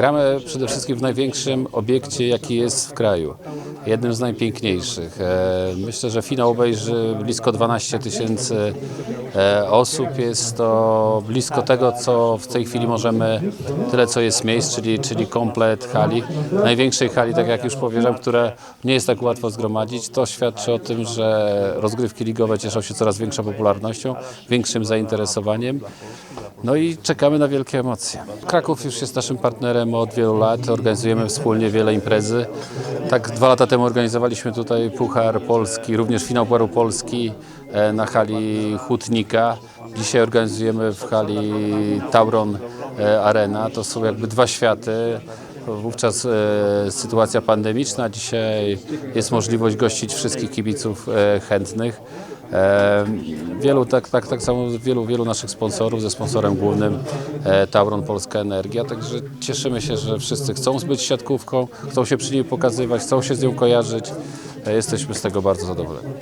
Gramy przede wszystkim w największym obiekcie, jaki jest w kraju. Jednym z najpiękniejszych. E, Myślę, że finał obejrzy blisko 12 tysięcy e, osób. Jest to blisko tego, co w tej chwili możemy, tyle co jest miejsc, czyli, czyli komplet hali. Największej hali, tak jak już powiedziałem, które nie jest tak łatwo zgromadzić. To świadczy o tym, że rozgrywki ligowe cieszą się coraz większą popularnością, większym zainteresowaniem. No i czekamy na wielkie emocje. Kraków już jest naszym partnerem od wielu lat. Organizujemy wspólnie wiele imprezy. Tak dwa lata temu organizowaliśmy tutaj Puchar Polski, również finał Pucharu Polski e, na hali Hutnika. Dzisiaj organizujemy w hali Tauron e, Arena. To są jakby dwa światy. Wówczas e, sytuacja pandemiczna, dzisiaj jest możliwość gościć wszystkich kibiców e, chętnych. Wielu, tak, tak, tak samo wielu, wielu naszych sponsorów, ze sponsorem głównym e, Tauron Polska Energia, także cieszymy się, że wszyscy chcą być siatkówką, chcą się przy niej pokazywać, chcą się z nią kojarzyć. E, jesteśmy z tego bardzo zadowoleni.